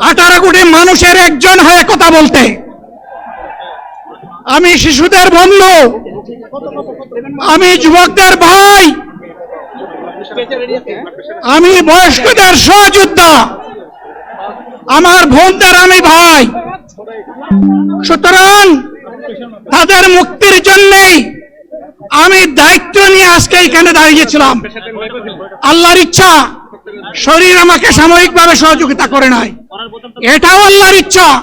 আঠারো কোটি মানুষের একজন হয়ে কথা বলতে। আমি শিশুদের বন্ধু। আমি যুবকদের ভাই। আমি বয়স্কদের সহযোদ্ধা। আমার বোনদের আমি ভাই। সুতরাং তাদের মুক্তির জন্যেই আমি দায়িত্ব নিয়ে আজকে এখানে দাঁড়িয়েছিলাম। আল্লাহর ইচ্ছা। শরীর আমাকে সাময়িকভাবে সহযোগিতা করে নাই। এটাও আল্লাহর ইচ্ছা।